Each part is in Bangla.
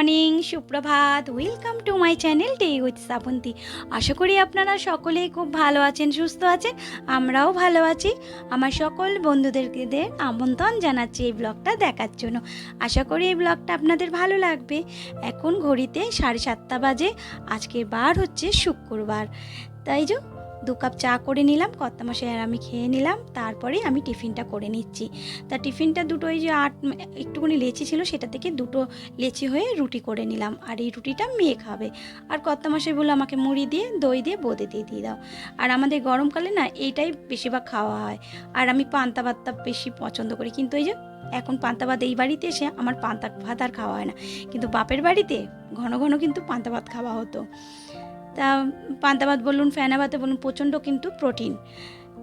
মর্নিং, সুপ্রভাত, welcome to my channel day with Srabanti আশা করি আপনারা সকলেই খুব ভালো আছেন, সুস্থ আছেন, আমরাও ভালো আছি। আমার সকল বন্ধুদেরকে আমন্ত্রণ জানাচ্ছি এই ব্লগটা দেখার জন্য। আশা করি এই ব্লগটা আপনাদের ভালো লাগবে। এখন ঘড়িতে সাড়ে সাতটা বাজে, আজকে বার হচ্ছে শুক্রবার। তাই যে দু কাপ চা করে নিলাম, কর্তামশাই আর আমি খেয়ে নিলাম, তারপরে আমি টিফিনটা করে নিচ্ছি। তা টিফিনটা দুটো ওই যে আট, একটুখানি লেচি ছিল, সেটা থেকে দুটো লেচি হয়ে রুটি করে নিলাম, আর এই রুটিটা মেয়ে খাবে। আর কর্তামশাই বলল, আমাকে মুড়ি দিয়ে, দই দিয়ে, বোঁদে দিয়ে দিয়ে দাও। আর আমাদের গরমকালে না, এইটাই বেশিরভাগ খাওয়া হয়। আর আমি পান্তা ভাতটা বেশি পছন্দ করি। কিন্তু এই যে, এখন পান্তা ভাত এই বাড়িতে এসে আমার পান্তা ভাত আর খাওয়া হয় না। কিন্তু বাপের বাড়িতে ঘন ঘন কিন্তু পান্তা ভাত খাওয়া হতো। তা পান্তা ভাত বলুন ফ্যানা ভাতে বলুন, প্রচণ্ড কিন্তু প্রোটিন।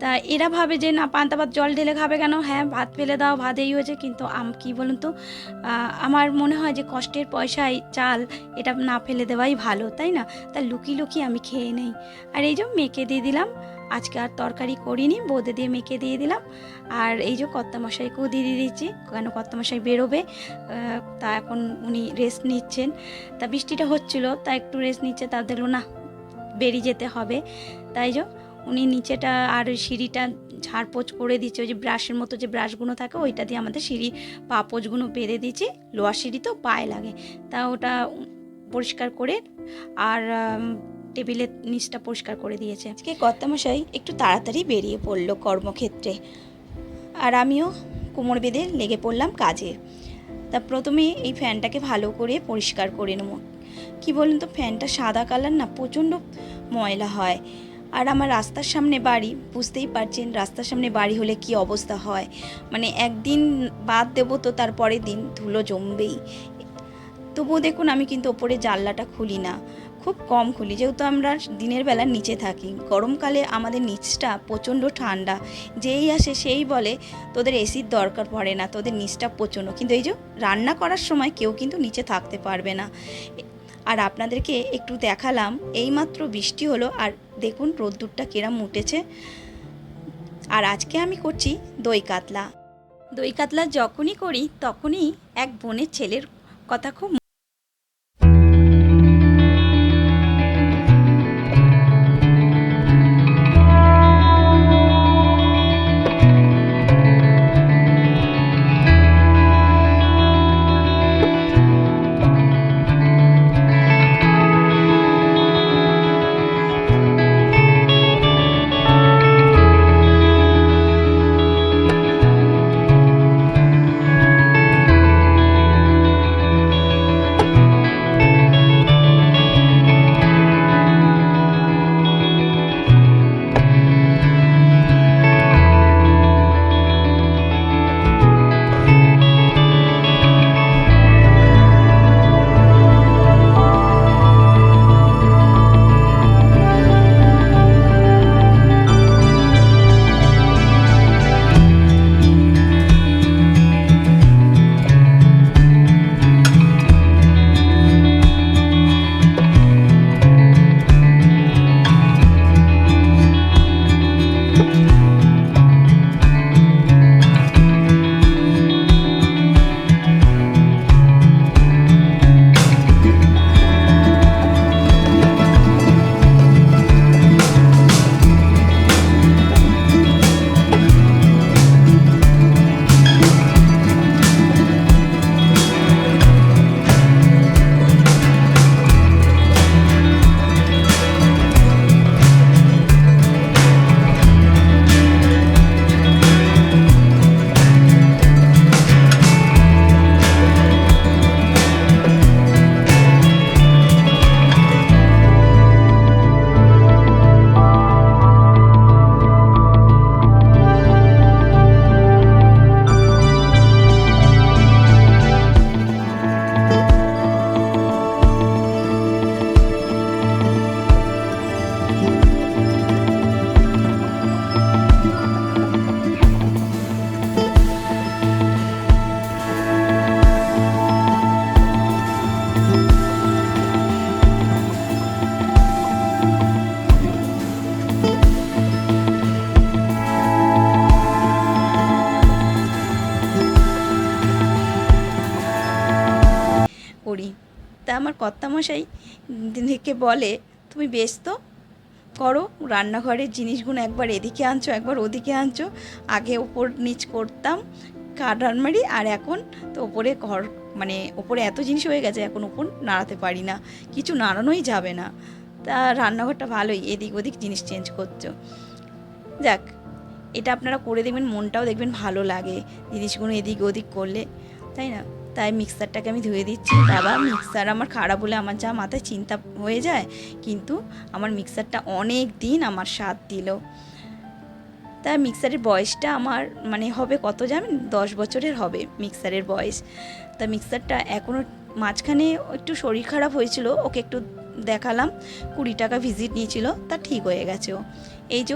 তা এরা ভাবে যে, না পান্তা ভাত জল ঢেলে খাবে কেন? হ্যাঁ ভাত ফেলে দাও, ভাত এই হয়েছে, কিন্তু আম কী বলুন তো? আমার মনে হয় যে, কষ্টের পয়সায় চাল এটা না ফেলে দেওয়াই ভালো, তাই না? তা লুকিয়ে লুকিয়ে আমি খেয়ে নেই। আর এই যে মেখে দিয়ে দিলাম, আজকে আর তরকারি করিনি, বোঁদে দিয়ে মেখে দিয়ে দিলাম। আর এই যে কর্তামশাইকেও দিয়ে দিয়ে দিচ্ছি কেন কর্তামশাই বেরোবে? তা এখন উনি রেস্ট নিচ্ছেন। তা বৃষ্টিটা হচ্ছিল, তা একটু রেস্ট নিচ্ছে, তা দেখল না। বেরিয়ে যেতে হবে। তাই যে উনি নিচেটা আর সিঁড়িটা ঝাড়পোছ করে দিচ্ছে, ওই যে ব্রাশের মতো যে ব্রাশগুলো থাকে, ওইটা দিয়ে আমাদের সিঁড়ি পা পাপোচগুলো বেঁধে দিয়েছি। লোয়ার সিঁড়ি তো পায়ে লাগে। তা ওটা পরিষ্কার করে আর টেবিলের নিচটা পরিষ্কার করে দিয়েছে। আজকে কর্তামশাই একটু তাড়াতাড়ি বেরিয়ে পড়ল কর্মক্ষেত্রে। আর আমিও কোমর বেঁধে লেগে পড়লাম কাজে। তা প্রথমে এই ফ্যানটাকে ভালো করে পরিষ্কার করে নেব। কি বলুন তো, ফ্যানটা সাদা কালার না, প্রচণ্ড ময়লা হয়। আর আমার রাস্তার সামনে বাড়ি, বুঝতেই পারছেন, রাস্তার সামনে বাড়ি হলে কি অবস্থা হয়। মানে একদিন বাদ দেবো তো তার পরের দিন ধুলো জমবেই। তবুও দেখুন, আমি কিন্তু ওপরে জানলাটা খুলি না। খুব কম খুলি, যেহেতু আমরা দিনের বেলা নিচে থাকি। গরমকালে আমাদের নিচটা প্রচণ্ড ঠান্ডা। যেই আসে সেই বলে, তোদের এসির দরকার পড়ে না, তোদের নিচটা প্রচণ্ড। কিন্তু এই যে রান্না করার সময় কেউ কিন্তু নিচে থাকতে পারবে না। আর আপনাদেরকে একটু দেখালাম, এইমাত্র বৃষ্টি হলো আর দেখুন রোদ্দুরটা কেরাম উঠেছে আর আজকে আমি করছি দই কাতলা। দই কাতলা যখনই করি তখনই এক বোনের ছেলের কথা খুব কর্তামশাই দিদিকে বলে, তুমি ব্যস্ত? করো রান্নাঘরের জিনিসগুলো একবার এদিকে আনছো, একবার ওদিকে আনছো। আগে ওপর নিচ করতাম কাঠ আলমারি আর এখন তো ওপরে ঘর মানে ওপরে এত জিনিস হয়ে গেছে, এখন ওপর নাড়াতে পারি না। কিছু নাড়ানোই যাবে না। তা রান্নাঘরটা ভালোই, এদিক ওদিক জিনিস চেঞ্জ করছ। যাক, এটা আপনারা করে দেখবেন, মনটাও দেখবেন ভালো লাগে, জিনিসগুলো এদিক ওদিক করলে, তাই না? তাই মিক্সারটাকে আমি ধুয়ে দিচ্ছি। বাবা, মিক্সার আমার খারাপ বলে আমার যা মাথায় চিন্তা হয়ে যায়, কিন্তু আমার মিক্সারটা অনেক দিন আমার স্বাদ দিল। তা মিক্সারের বয়সটা আমার মানে হবে কত জানেন? দশ বছরের হবে মিক্সারের বয়স। তা মিক্সারটা এখনও মাঝখানে একটু শরীর খারাপ হয়েছিল, ওকে একটু দেখালাম। কুড়ি টাকা ভিজিট নিয়েছিল, তা ঠিক হয়ে গেছে ও। এই যে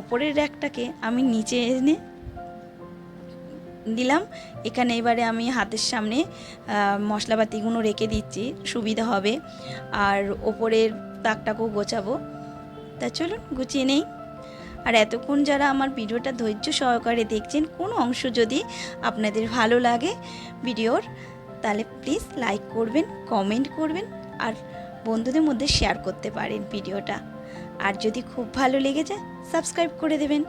ওপরের র্যাকটাকে আমি নিচে এনে দিলাম। এখানে এবারে আমি হাতের সামনে মশলাপাতিগুলো রেখে দিচ্ছি, সুবিধা হবে। আর ওপরের তাকটাকেও গোছাবো। তা চলুন, গুছিয়ে নেই। আর এতক্ষণ যারা আমার ভিডিওটা ধৈর্য সহকারে দেখছেন, কোনো অংশ যদি আপনাদের ভালো লাগে ভিডিওর, তাহলে প্লিজ লাইক করবেন, কমেন্ট করবেন, আর বন্ধুদের মধ্যে শেয়ার করতে পারেন ভিডিওটা। আর যদি খুব ভালো লেগে যায়, সাবস্ক্রাইব করে দেবেন।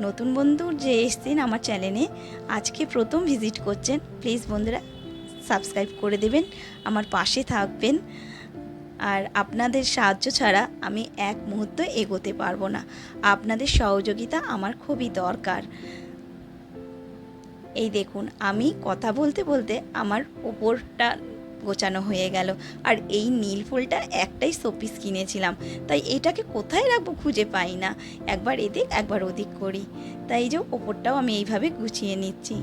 নতুন বন্ধু যে এসছেন আমার চ্যানেলে আজকে প্রথম ভিজিট করছেন প্লিজ বন্ধুরা সাবস্ক্রাইব করে দেবেন, আমার পাশে থাকবেন। আর আপনাদের সাহায্য ছাড়া আমি এক মুহূর্ত এগোতে পারব না। আপনাদের সহযোগিতা আমার খুবই দরকার। এই দেখুন, আমি কথা বলতে বলতে আমার ওপরটা গোছানো হয়ে গেল। আর এই নীল ফুলটা একটাই শোপিস কিনেছিলাম। তাই এটাকে কোথায় রাখব খুঁজে পাই না। একবার এদিক, একবার ওদিক করি। তাই যে ওপরটাও আমি এইভাবে গুছিয়ে নিচ্ছি।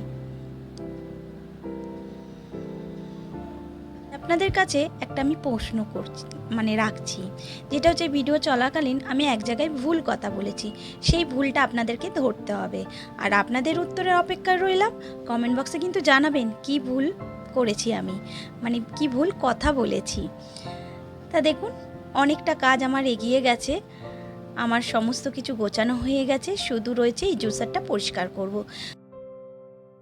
আপনাদের কাছে একটা আমি প্রশ্ন করছি মানে রাখছি। যেটা হচ্ছে ভিডিও চলাকালীন আমি এক জায়গায় ভুল কথা বলেছি। সেই ভুলটা আপনাদেরকে ধরতে হবে। আর আপনাদের উত্তরের অপেক্ষায় রইলাম। কমেন্ট বক্সে কিন্তু জানাবেন, কি ভুল? করেছি আমি। মানে কি ভুল? কথা বলেছি। তা দেখুন, অনেকটা কাজ আমার এগিয়ে গেছে। আমার সমস্ত কিছু গোছানো হয়ে গেছে। শুধু রয়েছে এই জুসারটা পরিষ্কার করব।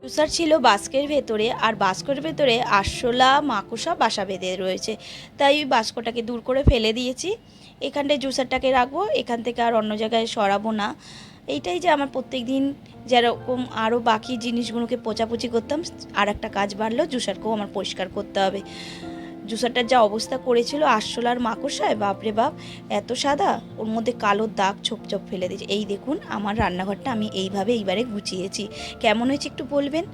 জুসার ছিল বাস্কের ভেতরে আর বাস্কের ভেতরে আরশোলা মাকুসা বাসা বেঁধে রয়েছে। তাই ওই বাস্কটাকে দূর করে ফেলে দিয়েছি। এখানটায় জুসারটাকে রাখব, এখান থেকে আর অন্য জায়গায় সরাবো না। এইটাই যে আমার প্রত্যেক দিন যেরকম আরও বাকি জিনিসগুলোকে পোচাপুচি করতাম আর একটা কাজ বাড়লো, জুসারকেও আমার পরিষ্কার করতে হবে। জুসারটার যা অবস্থা করেছিল, আরশোলার মাকড়সায়, বাপরে বাপ, এত সাদা, ওর মধ্যে কালো দাগ ছোপ ছোপ ফেলে দিয়েছে। এই দেখুন, আমার রান্নাঘরটা আমি এইভাবে এইবারে গুছিয়েছি। কেমন হয়েছে একটু বলবেন?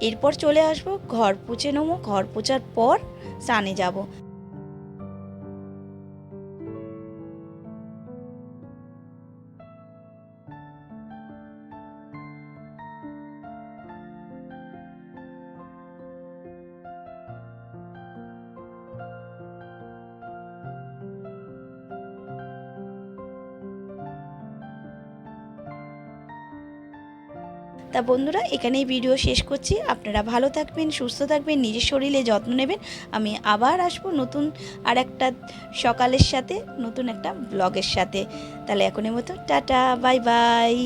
এরপর চলে আসব, ঘর পুছে নেব, ঘর পোছার পর স্নানে যাব। তা বন্ধুরা, এখানেই ভিডিও শেষ করছি। আপনারা ভালো থাকবেন, সুস্থ থাকবেন, নিজের শরীরে যত্ন নেবেন। আমি আবার আসব নতুন আর একটা সকালের সাথে, নতুন একটা ব্লগের সাথে। তাহলে এখনের মতো, টাটা বাই বাই